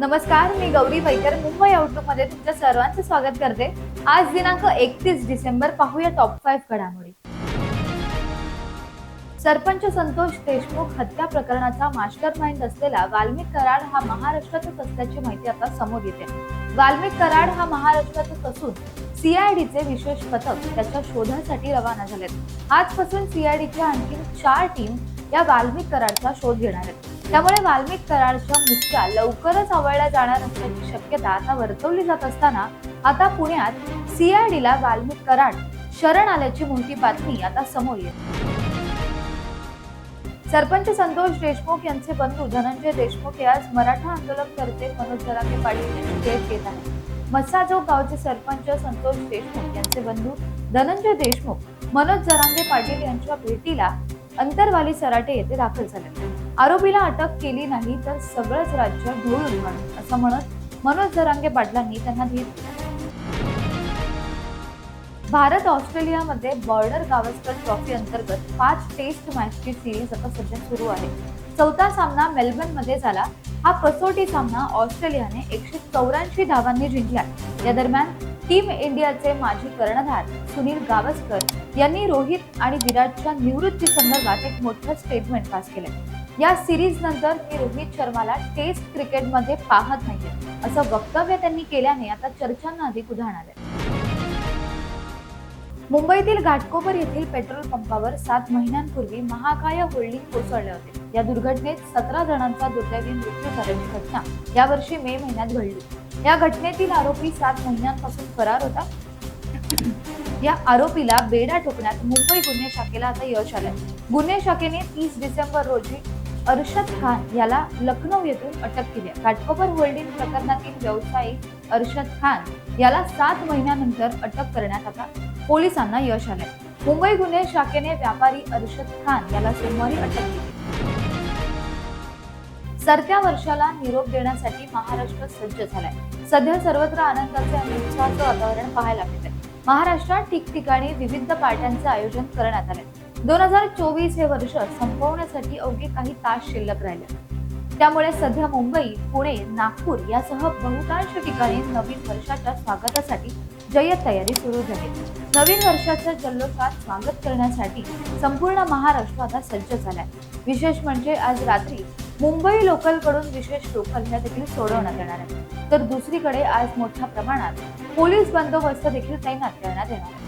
नमस्कार मी गौरी वैकर. मुंबई आउटलुकमध्ये तुमच्या सर्वांचं स्वागत करते. आज दिनांक एकतीस डिसेंबर पाहूया टॉप फाईव्ह घडामोडी. सरपंच संतोष देशमुख हत्या प्रकरणाचा मास्टर माइंड असलेला वाल्मिक कराड हा महाराष्ट्रातच असल्याची माहिती आता समोर येते. वाल्मिक कराड हा महाराष्ट्रातच असून सीआयडीचे विशेष पथक त्याच्या शोधासाठी रवाना झालेत. आजपासून सीआयडीच्या आणखी चार टीम या वाल्मिक कराडचा शोध घेणार आहेत. त्यामुळे वाल्मिक कराडच्या मुसक्या लवकरच आवळल्या जाणार असल्याची शक्यता आता वर्तवली जात असताना आता पुण्यात सीआयडीला वाल्मिक कराड शरण आल्याची मोठी बातमी आता समोर येते. सरपंच संतोष देशमुख यांचे बंधू धनंजय देशमुख हे आज मराठा आंदोलनकर्ते मनोज जरांगे पाटील यांची भेट घेत आहेत. मस्साजोग गावचे सरपंच संतोष देशमुख यांचे बंधू धनंजय देशमुख मनोज जरांगे पाटील यांच्या भेटीला अंतरवाली सराटे येथे दाखल झाले. आरोपीला अटक केली नाही तर सगळंच राज्य ढोळून काढू असं म्हणत मनोज जरांगे पाटलांनी त्यांना धीर भारत ऑस्ट्रेलियामध्ये बॉर्डर गावस्कर ट्रॉफी अंतर्गत पाच टेस्ट मॅचची सिरीज आता सध्या सुरू आहे. चौथा सामना मेलबर्नमध्ये झाला. हा कसोटी सामना ऑस्ट्रेलियाने एकशे चौऱ्याऐंशी धावांनी जिंकला. या दरम्यान टीम इंडियाचे माजी कर्णधार सुनील गावस्कर यांनी रोहित आणि विराटच्या निवृत्ती संदर्भात एक मोठं स्टेटमेंट पास केलं. या सिरीज नंतर मी रोहित शर्माला टेस्ट क्रिकेटमध्ये पाहत नाहीये. असं वक्तव्य त्यांनी केल्याने आता चर्चांना अधिक उधाण आले मुंबईतील घाटकोपर येथील पेट्रोल पंपावर सात महिन्यांपूर्वी महाकाय होल्डिंग कोसळले होते. या दुर्घटनेत सतरा जणांचा दुर्दैवी मृत्यू झाल्याची घटना यावर्षी मे महिन्यात घडली. या घटनेतील आरोपी सात महिन्यांपासून फरार होता. या आरोपीला बेडा ठोकण्यात मुंबई गुन्हे शाखेला आता यश आलंय. गुन्हे शाखेने तीस डिसेंबर रोजी अर्शद खान याला लखनौ येथून अटक केली आहे. घाटकोपर होल्डिंग प्रकरणातील व्यावसायिक अर्शद खान याला सात महिन्यानंतर अटक करण्यात आता पोलिसांना यश आलंय. मुंबई गुन्हे शाखेने व्यापारी अर्शद खान याला सोमवारी अटक केली. सरत्या वर्षाला निरोप देण्यासाठी महाराष्ट्र सज्ज झालाय. सध्या सर्वत्र आनंदाचे आणि उत्साहाचं वातावरण पाहायला मिळते महाराष्ट्रात ठिकठिकाणी विविध पार्ट्यांचे आयोजन करण्यात आले दोन हजार चोवीस हे वर्ष संपवण्यासाठी अवघे काही तास शिल्लक राहिले. त्यामुळे सध्या मुंबई पुणे नागपूर यासह बहुतांश ठिकाणी नवीन वर्षाच्या स्वागतासाठी जय्यत तयारी सुरू झाली. नवीन वर्षाच्या जल्लोषात स्वागत करण्यासाठी संपूर्ण महाराष्ट्र आता सज्ज झालाय. विशेष म्हणजे आज रात्री मुंबई लोकलकडून विशेष लोकल ह्या देखील सोडवण्यात येणार आहे तर दुसरीकडे आज मोठ्या प्रमाणात पोलीस बंदोबस्त देखील तैनात करण्यात येणार आहे